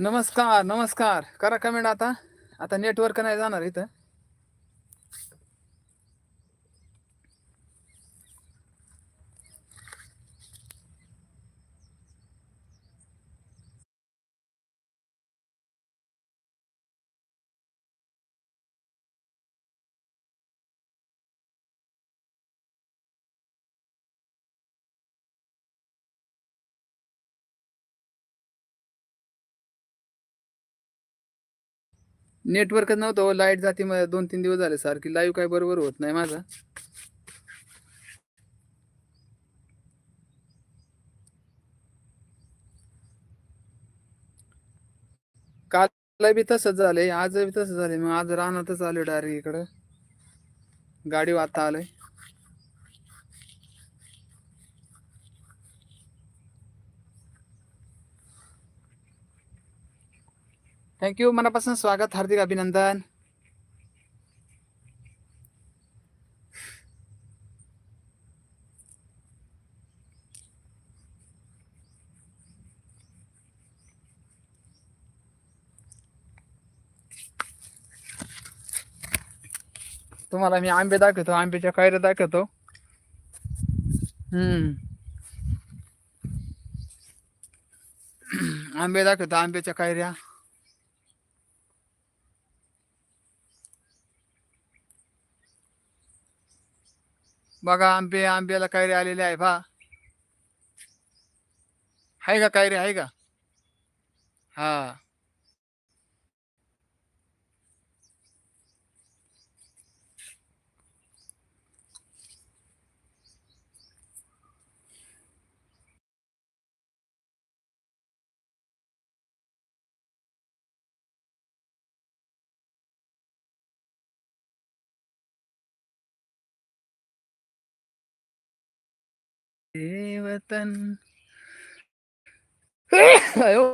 नमस्कार नमस्कार. करा कमेंट आता. आता नेटवर्क नाही जाणार इथं. नेटवर्कच नव्हतं लाइट जाते मला दोन तीन दिवस झाले सारखी. लाईव्ह काय बरोबर होत नाही माझा. काल बी तसंच झालंय आज बी तसंच झालंय. मग आज रानातच आलोय डायरेक्ट इकडं. गाडी वाता आलंय. थँक्यू मनापासून स्वागत हार्दिक अभिनंदन तुम्हाला मी आंबे दाखवतो. आंब्याच्या कैऱ्या दाखवतो. हम्म. आंबे दाखवतो. आंब्याच्या कैऱ्या बघा आंबे आंब्याला कैरे आलेले आहे भा आहे का कायरे आहे का? हा. वतन अयो.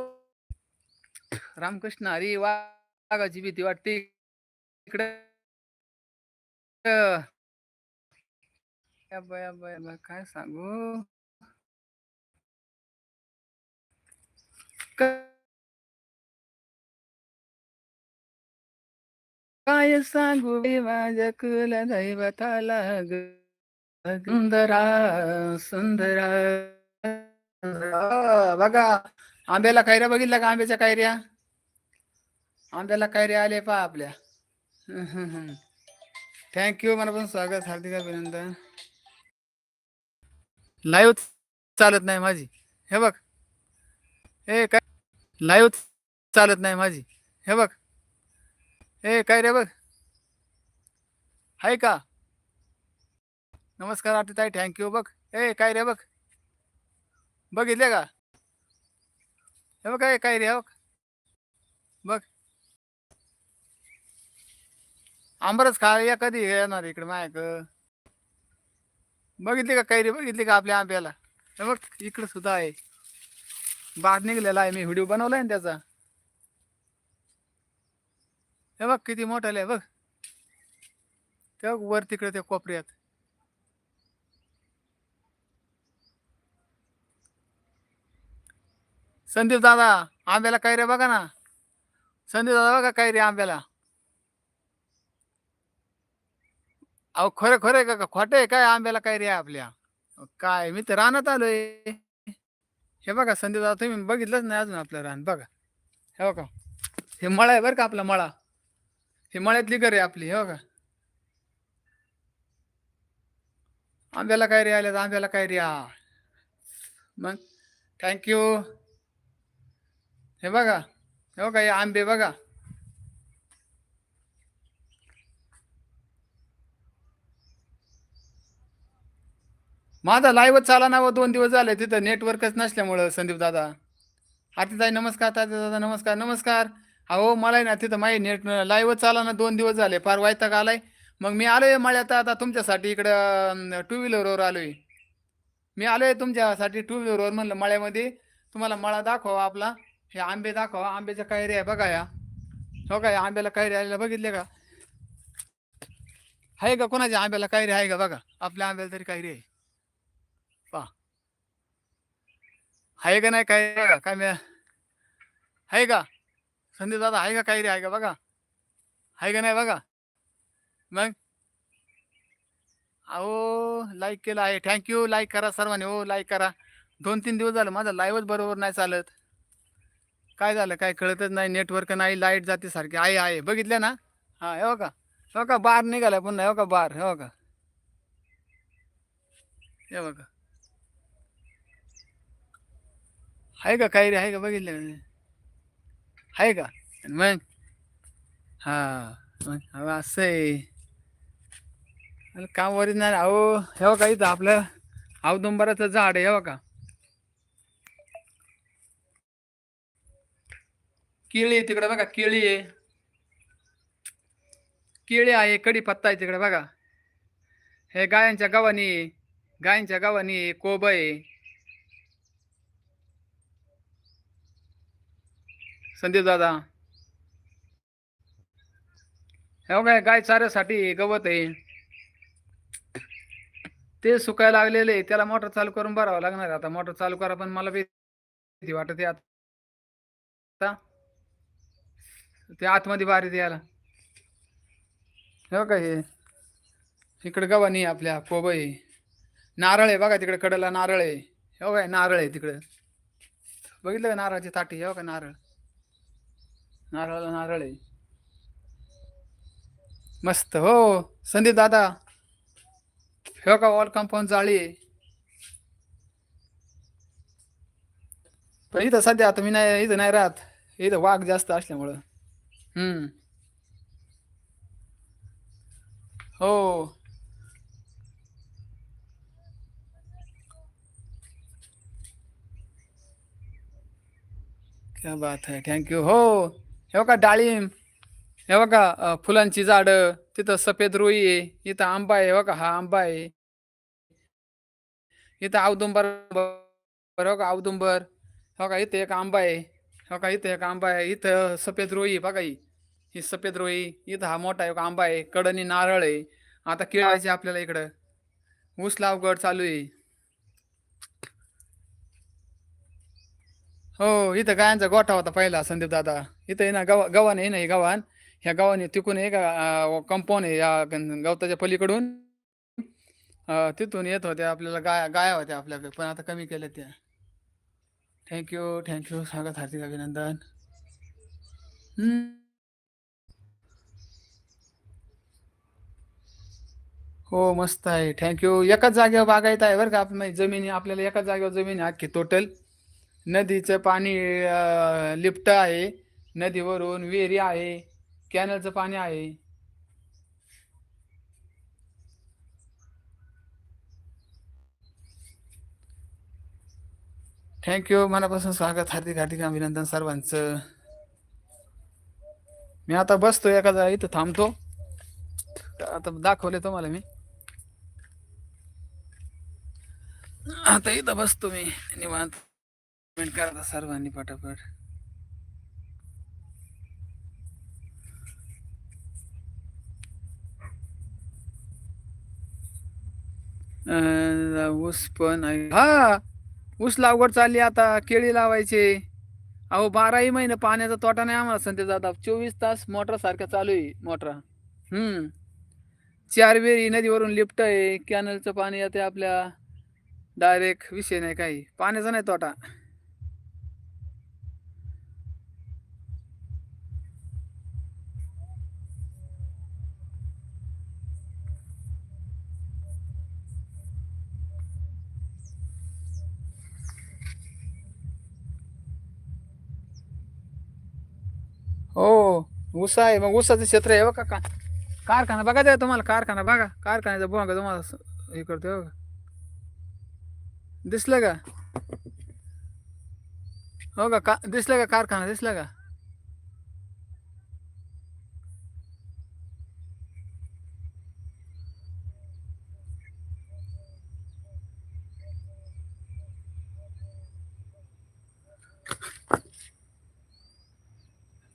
रामकृष्ण हरी वाघाची भीती वाटते इकडे. काय सांगू? काय सांगू? माझ्या कुल दैवताला ग. सुंदरा सुंदरा सुंदरा. बघा आंब्याला कैऱ्या बघितल्या का आंब्याच्या कैऱ्या? आंब्याला कैऱ्या आले पहा आपल्या. थँक्यू मनापासून स्वागत हार्दिक अभिनंदन. लाईव्ह चालत नाही माझी. हे बघ. ए काय लाईव्ह चालत नाही माझी. हे बघ. ए काय रे बघ. आहे का? नमस्कार आरतीताई थँक्यू बघ. ए काय रे बघ? बघितले का? हे बघ काय काय रे बघ. बघ. आंबरच खा या कधी येणार इकडे मायक बघितली का कैरी बघितली का आपल्या आंब्याला? हे बघ इकडं सुद्धा आहे. बाद निघलेला आहे मी व्हिडिओ बनवलाय ना त्याचा. हे बघ किती मोठाले बघ. ते बघ वर तिकडे त्या कोपऱ्यात. संदीप दादा आंब्याला काय रे बघा ना. संदीप दादा बघा काय रे आंब्याला. अहो खरं खरं आहे का खोटं आहे काय आंब्याला काय रे आपल्या? काय मी तर रानात आलोय. हे बघा संदीप दादा तुम्ही बघितलंच नाही अजून आपलं रान. बघा. हे बघा. हे मळा आहे बरं का आपला मळा. हे मळ्यातली घर आहे आपली हे बघा. आंब्याला काय रे आल्या आंब्याला काय रे मग थँक्यू हे बघा हे बघा हे आंबे बघा. माझा लाईव्हच चाला ना व दोन दिवस झाले तिथं नेटवर्कच नसल्यामुळं संदीप दादा. आतिताई नमस्कार तात्या दादा नमस्कार नमस्कार. अहो मला ना तिथं माझी नेट लाईव्हच चाला ना दोन दिवस झाले फार वायताक आलाय. मग मी आलोय मळ्यात आता तुमच्यासाठी इकडं टू व्हीलरवर आलोय. मी आलोय तुमच्यासाठी टू व्हीलरवर म्हणलं मळ्यामध्ये. तुम्हाला मळा दाखवा आपला. हे आंबे दाखवा. आंब्याच्या कैरी आहे बघा या. हो का या आंब्याला कैरी आलेल्या बघितले का? आहे का कोणाच्या आंब्याला कैरी आहे का बघा? आपल्या आंब्याला तरी कैरी आहे. पा आहे का नाही काय काय मी आहे का? संदीप दादा आहे का काही रे आहे का बघा? आहे का नाही बघा? मग? अहो लाईक केलं आहे. थँक्यू लाईक करा सर्वांनी. हो लाईक करा. दोन तीन दिवस झालं. माझं लाईव्हच बरोबर नाही चालत. काय झालं? काय कळतच नाही. नेटवर्क नाही लाइट जाते सारखी. आहे आहे बघितलं ना? हां हो का हो का बार निघाला पुन्हा. हो का बार. हो का हे बघा. आहे का? काही रे आहे का? बघितलं आहे का? मग? हां मग अहो असं आहे. काम वरीच नाही अहो हे का इथं आपलं औदुंबराचं झाड आहे. हो का केळी तिकडे बघा केळी आहे. केळी आहे कढीपत्ता आहे तिकडे बघा. हे गायांच्या गावानी गायांच्या गावानी आहे कोब आहे. संदीप दादा. हे बघा गाय चाऱ्यासाठी गवत आहे. ते सुकायला लागलेले त्याला मोटर चालू करून भरावं लागणार आता मोटर चालू करा पण मला भीती वाटते आता. ते आतमध्ये बारी द्यायला हे बघा हे. इकडे गव्हाणी आपल्या कोब आहे. नारळ आहे बघा तिकडे कडला नारळ आहे. हे बघा नारळ आहे तिकडं. बघितलं का नारळाची ताटी? हे बघा नारळ. नारळाला नारळ आहे. मस्त हो. संदीप दादा. हे का वॉल कंपाऊंड जाळी आहे. पण इथं सध्या आता मी नाही इथं नाही राहत. इथं वाघ जास्त असल्यामुळं. हम्म. हो. क्या बात आहे थँक्यू हो. हे बघा डाळिंब. हे बघा अ, फुलांची झाडं. तिथं सफेद रुई आहे. इथं आंबा आहे. हे बघा हा आंबा आहे. इथं औदुंबर बरं बघा औदुंबर. हो का इथं एक आंबा आहे. हो का इथं एक आंबा आहे. इथं सफेद रोई आहे. बघा ही. ही सफेद रोई इथं हा मोठा एक आंबा आहे कडणी नारळ आहे. आता केळायचे आपल्याला इकडं. ऊस लावगड चालू आहे. हो इथं गायांचा गोठा होता पहिला संदीप दादा. इथं आहे ना गवा गव्हाण आहे ना हे गव्हाण. ह्या गव्हाणे तिकून आहे का कंपाऊंड आहे या गवताच्या पलीकडून. तिथून येत होत्या आपल्याला गाया गाया होत्या आपल्याकडे पण आता कमी केल्या त्या. थँक्यू थँक्यू स्वागत हार्दिक अभिनंदन. हो मस्त आहे. थँक्यू एकाच जागेवर बागायत आहे बरं का आपण म्हणजे जमिनी आपल्याला एकाच जागेवर जमीन आहे अख्खी टोटल नदीचं पाणी लिफ्ट आहे. नदीवरून विहिरी आहे. कॅनलचं पाणी आहे. थँक्यू मनापासून स्वागत. हार्दिक हार्दिक अभिनंदन सर्वांचं. मी आता बसतो एका इथं थांबतो. आता दाखवले तुम्हाला मी. आता इथं बसतो मी. निवांत. पेमेंट करता सर्वांनी पटापट. ऊस पण आहे. हा ऊस लागवड चालली आता. केळी लावायचे. अहो बाराही महिने पाण्याचा तोटा नाही आम्हाला. संते जाता चोवीस तास मोटर सारख्या चालू आहे मोटर. हम्म. चार वेळी नदीवरून लिफ्ट आहे. कॅनलचं पाणी येते आपल्या. डायरेक्ट विषय नाही काही. पाण्याचा नाही तोटा. हो ऊस आहे. मग ऊसाचं क्षेत्र आहे बघा का. कारखाना बघा द्या तुम्हाला. कारखाना बघा. कारखान्याचा बोंगा तुम्हाला हे करतो बघा. दिसलं का? हो का? का दिसलं का कारखाना? दिसला का?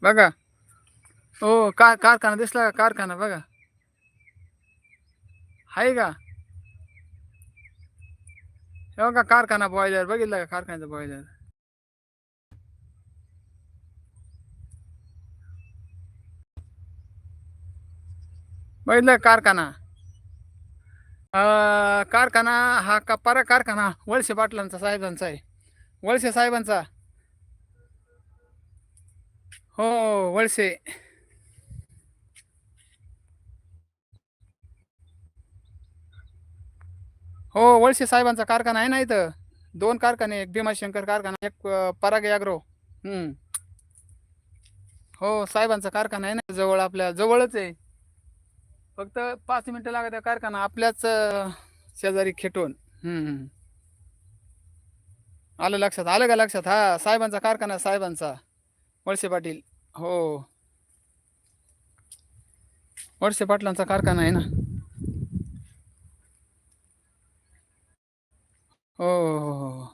बघा. हो कार कारखाना दिसला का? कारखाना बघा. आहे का? हे का? कारखाना बॉयलर बघितला का? कारखान्याचा बॉयलर बघितलं कारखाना? कारखाना हा कपारा कारखाना? वळसे पाटलांचा साहेबांचा आहे. वळसे साहेबांचा? हो, हो वळसे. हो वळसे साहेबांचा कारखाना आहे ना इथं. दोन कारखाने एक भीमाशंकर कारखाना एक पराग ॲग्रो. हम्म. हो साहेबांचा कारखाना आहे ना जवळ आपल्या जवळच आहे. फक्त पाच मिनिटं लागत आहे कारखाना आपल्याच शेजारी खेटून. हम्म. आलं लक्षात? आलं का लक्षात? हा साहेबांचा कारखाना साहेबांचा. वळसे पाटील. हो. वळसे पाटलांचा कारखाना आहे ना. हो हो हो हो.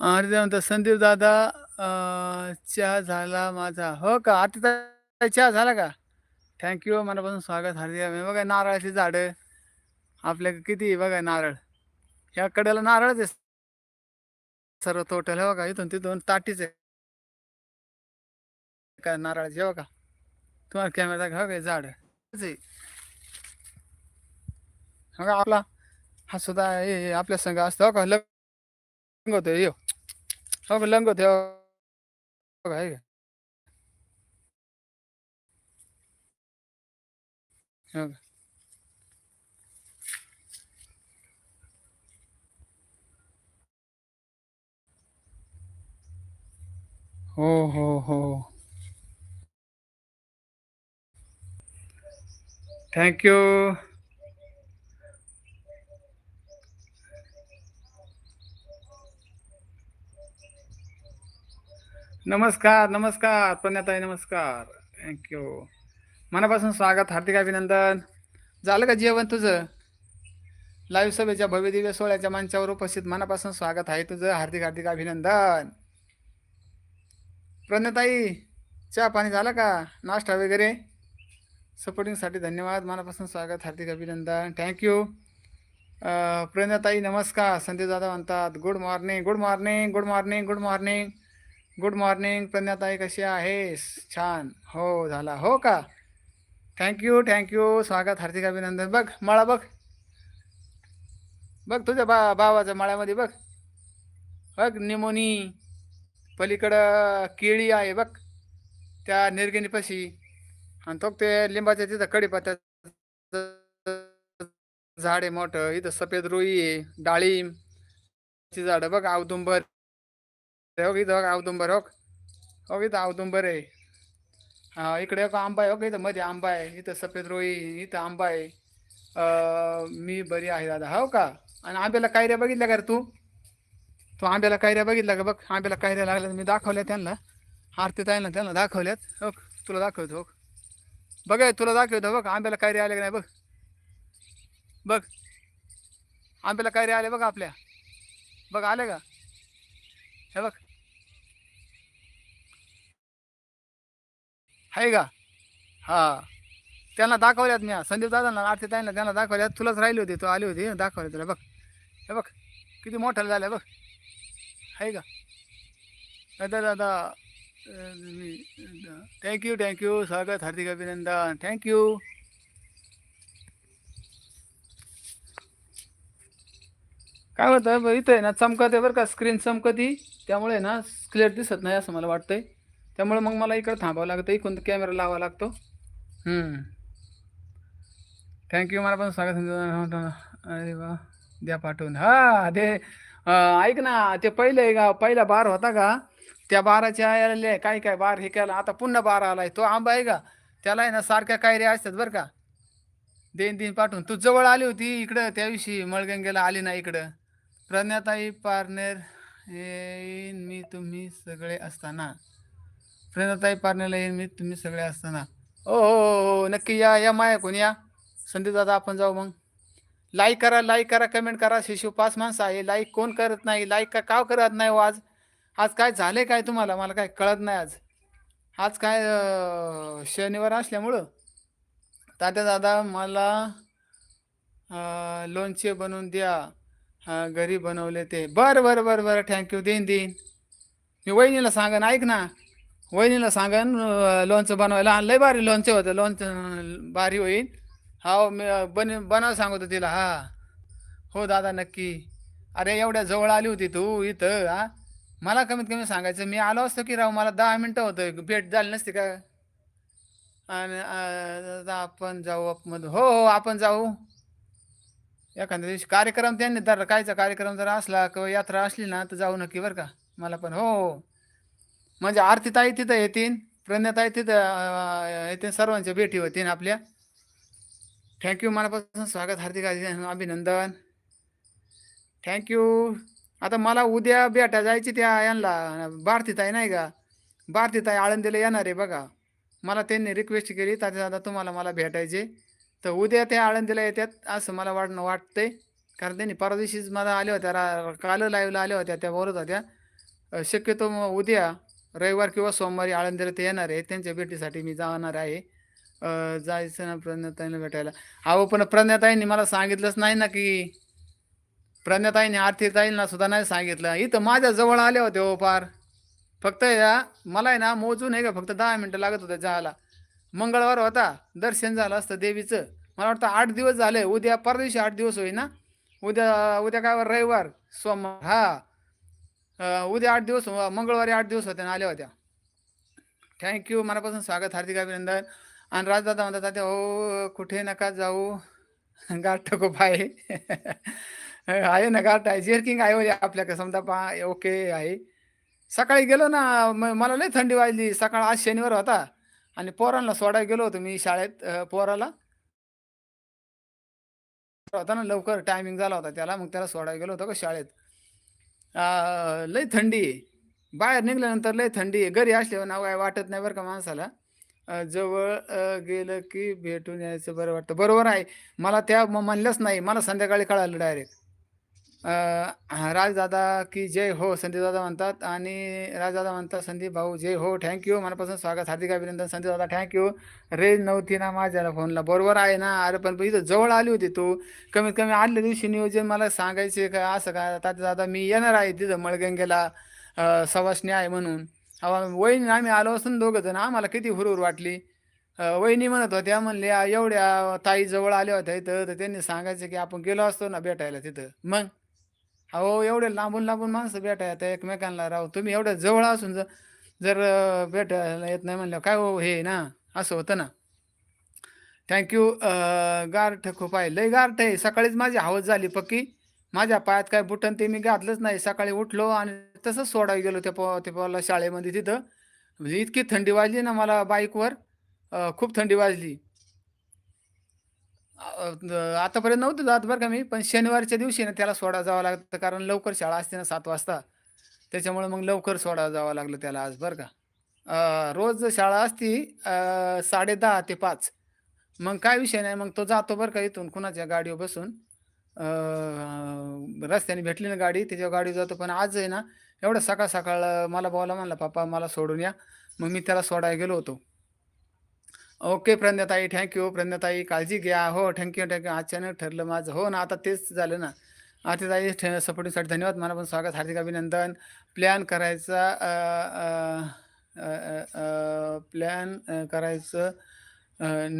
अरे ते म्हणतात संदीप दादा चहा झाला माझा. हो का? आता तर चहा झाला का? थँक्यू मनापासून स्वागत. हार्दिक बघा नारळाची झाडं. आपल्या किती बघा नारळ. ह्या कडेला नारळ आहे सर्व टोटल हे बघा इथून तिथून ताटीच. आहे काय नारळाचे बघा. तुम्हाला कॅमेरा घ्या काय झाड. बघा आपला हा सुद्धा हे हे आपल्या संघ असतो हो का? लंग यो. हो का? लंग होतो हो का? हो हो हो. थँक्यू नमस्कार नमस्कार पुण्याताई नमस्कार. थँक्यू मनापासून स्वागत हार्दिक अभिनंदन. झालं का जेवण तुझं? लाईव्ह सभेच्या भव्य दिव्य सोहळ्याच्या मंचावर उपस्थित मनापासून स्वागत आहे तुझं. हार्दिक हार्दिक अभिनंदन. प्रज्ञाताई चहा पाणी झालं का? नाश्ता वगैरे? सपोर्टिंगसाठी धन्यवाद. मनापासून स्वागत. हार्दिक अभिनंदन. थँक्यू प्रज्ञाताई नमस्कार. संदीप जाधव म्हणतात good morning good morning good morning good morning good morning प्रज्ञाताई कशी आहेस? छान. हो झाला. हो का? थँक्यू थँक्यू स्वागत हार्दिक अभिनंदन. बघ मळा बघ. बघ तुझ्या बा बाबाच्या मळ्यामध्ये बघ. बघ निमोनी. पलीकडं केळी आहे बघ. त्या निर्गिणीपाशी. आणि तो ते लिंबाच्या तिथं कडीपत्त्याचं झाड आहे मोठं. इथं सफेद रुई आहे डाळिंब ची झाडं बघ औदुंबर हो इथं बघ औदुंबर हो. हो इथं औदुंबर आहे. हा इकडे एक आंबा आहे हो इथं मध्ये आंबा आहे. इथं सफेद रोई इथं आंबा आहे. मी बरी आहे दादा. हो का? आणि आंब्याला काय रे बघितलं का रे तू? तो आंब्याला कायऱ्या बघितला का? बघ आंब्याला कायऱ्या लागल्या मी दाखवल्या त्यांना. आरतीत आहे ना त्यांना दाखवल्यात. हो तुला दाखवतो हो बघ तुला दाखवतो बघ आंब्याला कायऱ्या आल्या का नाही बघ. बघ आंब्याला कायऱ्या आल्या बघ आपल्या. बघ आले का? हे बघ. आहे का? हा. त्यांना दाखवल्यात मी संदीप दादांना आरती ताईंना त्यांना दाखवल्यात. तुलाच राहिली होती तू आली होती. दाखवले तुला बघ. हे बघ किती मोठ्याला झालं बघ. आहे का? दादा दादा थँक्यू थँक्यू स्वागत हार्दिक अभिनंदन. थँक्यू काय होतं बरं इथं आहे ना चमकत आहे बरं का स्क्रीन चमकती. त्यामुळे ना क्लिअर दिसत नाही असं मला वाटतंय. त्यामुळे मग मला इकडं थांबावं लागतं इकडून कॅमेरा लावावा लागतो. थँक्यू मला पण स्वागत अरे वा द्या पाठवून. हा ते अं, ऐक ना ते पहिले का पहिला बार होता का त्या बाराच्या आले काय काय बार हे केला आता पुन्हा बार आलाय तो आंबा आहे का? त्याला आहे ना सारख्या कायऱ्या असतात बरं का. देन देन पाठवून. तू जवळ आली होती इकडं त्याविषयी मळगंगेला आली ना इकडं. प्रज्ञाताई पारनेर येईन मी तुम्ही सगळे असताना. प्रेरणाताई पारनेरला येईन मी तुम्ही सगळे असताना. ओ हो हो हो, हो नक्की या या माया कोण या. संदीप दादा आपण जाऊ मग. लाईक करा लाईक करा कमेंट करा. शिशू पाच माणसं आहे. लाईक कोण करत नाही? लाईक का काव करत नाही हो आज? आज काय झाले काय तुम्हाला? मला काय कळत नाही आज. आज काय शनिवार असल्यामुळं तात्या दादा मला लोणचे बनवून द्या. घरी बनवले ते. बरं बरं बरं बरं. थँक्यू देईन देईन. मी वहिनीला सांगन ऐक ना. वहिनीला सांगन लोणचं बनवायला. आणि लय भारी लोणचं होतं. लोणचं भारी होईल. हो मी बन बनाव सांगतो तिला हा. हो दादा नक्की. अरे एवढ्या जवळ आली होती तू इथं हा? मला कमीत कमी सांगायचं मी आलो असतो की राव मला दहा मिनटं होतं भेट झाली नसती का? आणि आपण जाऊ मध्ये हो हो आपण जाऊ. एखाद्या दिवशी कार्यक्रम त्यांनी तर कायचा कार्यक्रम जर असला किंवा यात्रा असली ना तर जाऊ नक्की बरं का. मला पण हो हो. म्हणजे आरतीताई तिथं येतील प्रणताई तिथं येतील सर्वांच्या भेटी होतील आपल्या. थँक्यू मनापासून स्वागत हार्दिक अभिनंदन. थँक्यू आता मला उद्या भेटा जायची त्या यांना भारतीताई नाही का? भारतीताई आळंदीला येणार आहे बघा. मला त्यांनी रिक्वेस्ट केली तर आता तुम्हाला मला भेटायचे. तर उद्या त्या आळंदीला येतात असं मला वाटणं वाटतंय. कारण त्यांनी परवा दिवशीच मला आल्या होत्या रा काल लाईव्हला आल्या होत्या त्या बोलत होत्या. शक्यतो मग उद्या रविवार किंवा सोमवारी आळंदीला ते येणार आहे त्यांच्या भेटीसाठी मी जाणार आहे. जायचं ना प्रज्ञाताईंना भेटायला. अहो पण प्रज्ञाताईंनी मला सांगितलंच नाही ना की प्रज्ञाताईंनी आरतीताईंना सुद्धा नाही सांगितलं. इथं माझ्या जवळ आले होते हो पार फक्त या मला आहे ना मोजून आहे का फक्त दहा मिनटं लागत होते जायला. मंगळवार होता दर्शन झालं असतं देवीचं. मला वाटतं आठ दिवस झाले उद्या परवा दिवशी आठ दिवस होईल ना उद्या उद्या काय वर रविवार सोमवार हा. अं, उद्या आठ दिवस मंगळवारी आठ दिवस होते ना आल्या होत्या. थँक्यू मनापासून स्वागत हार्दिक अभिनंदन. आणि राजदादा म्हणतात तात्या हो कुठे नका जाऊ. गाठ खूप आहे आहे ना गाठ आहे. जेरकिंग आहे म्हणजे आपल्याकडे. समजा पा ओके आहे. सकाळी गेलो ना मला लई थंडी वाजली. सकाळ आज शनिवार होता. आणि पोरांना सोडायला गेलो होतो मी शाळेत पोराला. होता ना लवकर टायमिंग झाला होता त्याला. मग त्याला सोडायला गेलो होतो का शाळेत. लई थंडी. बाहेर निघाल्यानंतर लई थंडी. घरी असल्यावर नाव काय वाटत नाही बरं का माणसाला. अ, जवळ अ, गेलं की भेटून यायचं बरं वाटतं. बरोबर आहे. मला त्या म- म्हणलंच नाही. मला संध्याकाळी कळालं डायरेक्ट राजदादा की जय हो संदीपदादा म्हणतात. आणि राजदादा म्हणतात संदीप भाऊ जय हो थँक्यू मनापासून स्वागत हार्दिक अभिनंदन. संदीपदादा थँक्यू रेंज नव्हती ना माझ्या फोनला. बरोबर आहे ना. अरे पण इथं जवळ आली होती तू. कमीत कमी आदल्या दिवशी नियोजन मला सांगायचे का? असं का? तात्या दादा मी येणार आहे तिथं मळगंगेला. सवासनी सवासणी आहे म्हणून. वहिनी आम्ही आलो असून दोघं जण. आम्हाला किती हुरहुर वाटली. वहिनी म्हणत होत्या म्हणल्या एवढ्या ताई जवळ आल्या होत्या इथं तर त्यांनी सांगायचं की आपण गेलो असतो ना भेटायला तिथं. मग? अहो एवढे लांबून लांबून माणसं भेटायला येतात एकमेकांना राहू तुम्ही एवढ्या जवळ असून जर जर भेटायला येत नाही म्हणलं काय हो हे ना असं होतं ना. थँक्यू गारठ खूप आहे. लय गारठ आहे. सकाळीच माझी हवस झाली पक्की. माझ्या पायात काय बुटन ते मी घातलंच नाही. सकाळी उठलो आणि तसंच सोडायला गेलो त्या पो त्या पोला शाळेमध्ये तिथं. म्हणजे इतकी थंडी वाजली ना मला बाईकवर. खूप थंडी वाजली. आतापर्यंत नव्हतं जात बरं का मी पण शनिवारच्या दिवशी ना त्याला सोडा जावं लागतं कारण लवकर शाळा असते ना सात वाजता. त्याच्यामुळे मग लवकर सोडा जावं लागलं त्याला आज बरं का. रोज शाळा असती साडे साडेदहा ते पाच. मग काय विषय नाही मग तो जातो बरं का इथून कुणाच्या गाडीवर बसून. रस्त्याने भेटली ना गाडी त्याच्या गाडी जातो. पण आज आहे ना एवढं सकाळ सकाळ मला बोला म्हणला पप्पा मला सोडून या. मग मी त्याला सोडायला गेलो होतो. ओके प्रज्ञाताई थँक्यू प्रज्ञाताई काळजी घ्या. हो थँक्यू थँक्यू अचानक ठरलं माझं. हो ना आता तेच झालं ना. आरतीताई ठे सपोर्टिंगसाठी धन्यवाद. मला पण स्वागत हार्दिक अभिनंदन. प्लॅन करायचा प्लॅन करायचं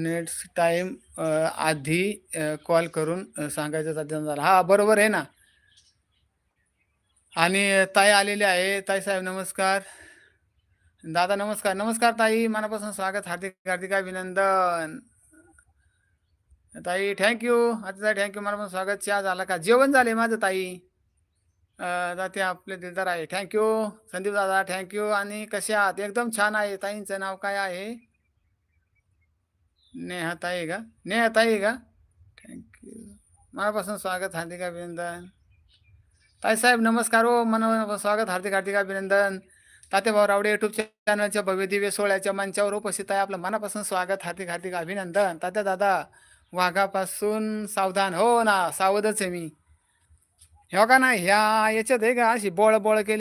नेक्स्ट टाईम आधी कॉल करून सांगायचं झाला. हा बरोबर आहे ना. आणि ताई आलेले आहे. ताई साहेब नमस्कार. दादा नमस्कार. नमस्कार ताई. मनापासून स्वागत हार्दिक हार्दिक अभिनंदन. ताई थँक्यू आता ताई थँक्यू मनापासून स्वागत. चहा झाला का? जेवण झाले माझं ताई. ते आपले दिलदार आहे. थँक्यू संदीप दादा थँक्यू आणि कसे आहात? एकदम छान आहे. ताईंचं नाव काय आहे? नेहा ताई का? नेहा ताई का? थँक्यू मनापासून स्वागत हार्दिक अभिनंदन. ताई साहेब नमस्कार हो. मन स्वागत हार्दिक हार्दिक अभिनंदन. तातेभाऊ रावडे युट्यूब चॅनलच्या भव्य दिव्य सोहळ्याच्या मंचावर उपस्थित आहे. आपलं मनापासून स्वागत हार्दिक हार्दिक अभिनंदन. तात्या दादा वाघापासून सावधान हो ना. सावधच आहे मी. हो का ना ह्या याच्यात आहे का? अशी बोळ बोळ केली.